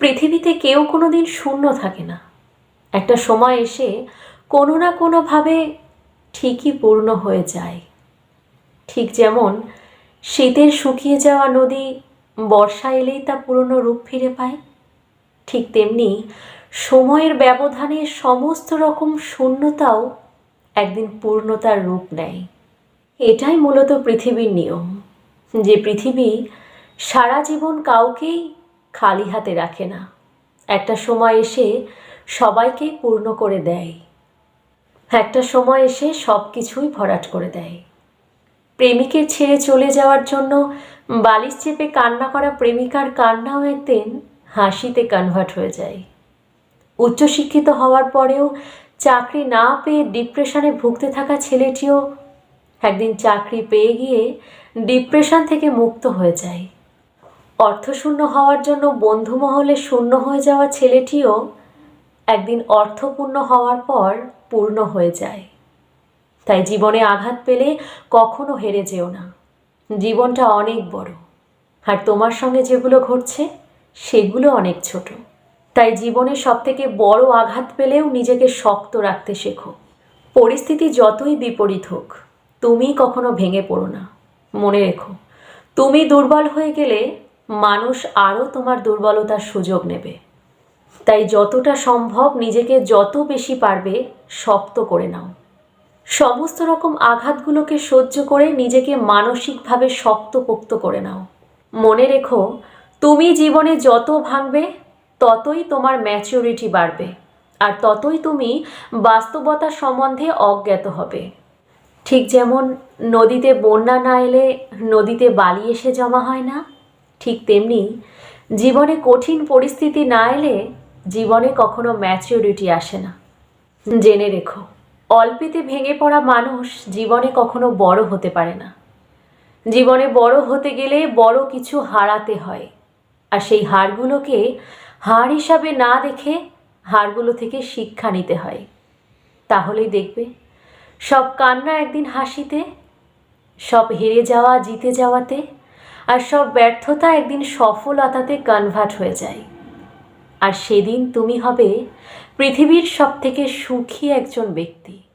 পৃথিবীতে কেউ কোনো দিন শূন্য থাকে না। একটা সময় এসে কোনো না কোনোভাবে ঠিকই পূর্ণ হয়ে যায়। ঠিক যেমন শীতের শুকিয়ে যাওয়া নদী বর্ষা এলেই তা পুরনো রূপ ফিরে পায়, ঠিক তেমনি সময়ের ব্যবধানে সমস্ত রকম শূন্যতাও একদিন পূর্ণতার রূপ নেয়। এটাই মূলত পৃথিবীর নিয়ম, যে পৃথিবী সারা জীবন কাউকেই খালি হাতে রাখে না। একটা সময় এসে সবাইকেই পূর্ণ করে দেয়। একটা সময় এসে সব কিছুই ভরাট করে দেয়। প্রেমিকের ছেড়ে চলে যাওয়ার জন্য বালিশ চেপে কান্না করা প্রেমিকার কান্নাও একদিন হাসিতে কনভার্ট হয়ে যায়। উচ্চশিক্ষিত হওয়ার পরেও চাকরি না পেয়ে ডিপ্রেশনে ভুগতে থাকা ছেলেটিও একদিন চাকরি পেয়ে গিয়ে ডিপ্রেশন থেকে মুক্ত হয়ে যায়। অর্থশূন্য হওয়ার জন্য বন্ধু মহলে শূন্য হয়ে যাওয়া ছেলেটিও একদিন অর্থপূর্ণ হওয়ার পর পূর্ণ হয়ে যায়। তাই জীবনে আঘাত পেলে কখনো হেরে যেও না। জীবনটা অনেক বড়। আর তোমার সঙ্গে যেগুলো ঘটছে, সেগুলো অনেক ছোট। তাই জীবনে সবথেকে বড় আঘাত পেলেও নিজেকে শক্ত রাখতে শেখো। পরিস্থিতি যতই বিপরীত হোক তুমি কখনো ভেঙে পড়ো না। মনে রেখো, তুমি দুর্বল হয়ে গেলে মানুষ আরও তোমার দুর্বলতার সুযোগ নেবে। তাই যতটা সম্ভব নিজেকে যত বেশি পারবে শক্ত করে নাও। সমস্ত রকম আঘাতগুলোকে সহ্য করে নিজেকে মানসিকভাবে শক্তপোক্ত করে নাও। মনে রেখো, তুমি জীবনে যত ভাঙবে, ততই তোমার ম্যাচিউরিটি বাড়বে আর ততই তুমি বাস্তবতা সম্বন্ধে অজ্ঞাত হবে। ঠিক যেমন নদীতে বন্যা না এলে নদীতে বালি এসে জমা হয় না ঠিক তেমনি জীবনে কঠিন পরিস্থিতি না এলে জীবনে কখনো ম্যাচিউরিটি আসে না। জেনে রেখো, অল্পেতে ভেঙে পড়া মানুষ জীবনে কখনো বড় হতে পারে না। জীবনে বড় হতে গেলে বড় কিছু হারাতে হয়, আর সেই হারগুলোকে হার হিসাবে না দেখে হারগুলো থেকে শিক্ষা নিতে হয়। তাহলেই দেখবে, সব কান্না একদিন হাসিতে, সব হেরে যাওয়া, জিতে যাওয়াতে আর সব ব্যর্থতা একদিন সফলতাতে কনভার্ট হয়ে যায়। আর সেদিন তুমি হবে পৃথিবীর সবথেকে সুখী একজন ব্যক্তি।